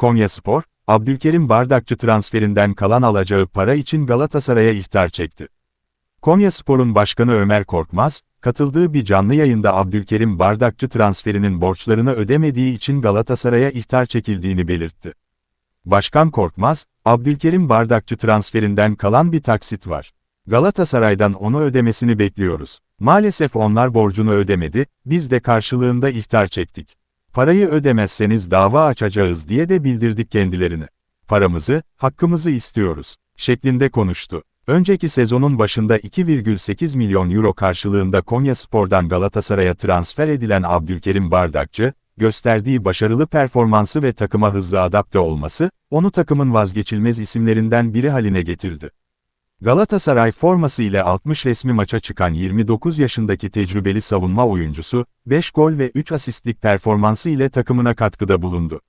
Konyaspor, Abdülkerim Bardakçı transferinden kalan alacağı para için Galatasaray'a ihtar çekti. Konyaspor'un başkanı Ömer Korkmaz, katıldığı bir canlı yayında Abdülkerim Bardakçı transferinin borçlarını ödemediği için Galatasaray'a ihtar çekildiğini belirtti. Başkan Korkmaz, Abdülkerim Bardakçı transferinden kalan bir taksit var. Galatasaray'dan onu ödemesini bekliyoruz. Maalesef onlar borcunu ödemedi, biz de karşılığında ihtar çektik. Parayı ödemezseniz dava açacağız diye de bildirdik kendilerine. Paramızı, hakkımızı istiyoruz, şeklinde konuştu. Önceki sezonun başında 2,8 milyon euro karşılığında Konyaspor'dan Galatasaray'a transfer edilen Abdülkerim Bardakçı, gösterdiği başarılı performansı ve takıma hızlı adapte olması, onu takımın vazgeçilmez isimlerinden biri haline getirdi. Galatasaray forması ile 60 resmi maça çıkan 29 yaşındaki tecrübeli savunma oyuncusu, 5 gol ve 3 asistlik performansı ile takımına katkıda bulundu.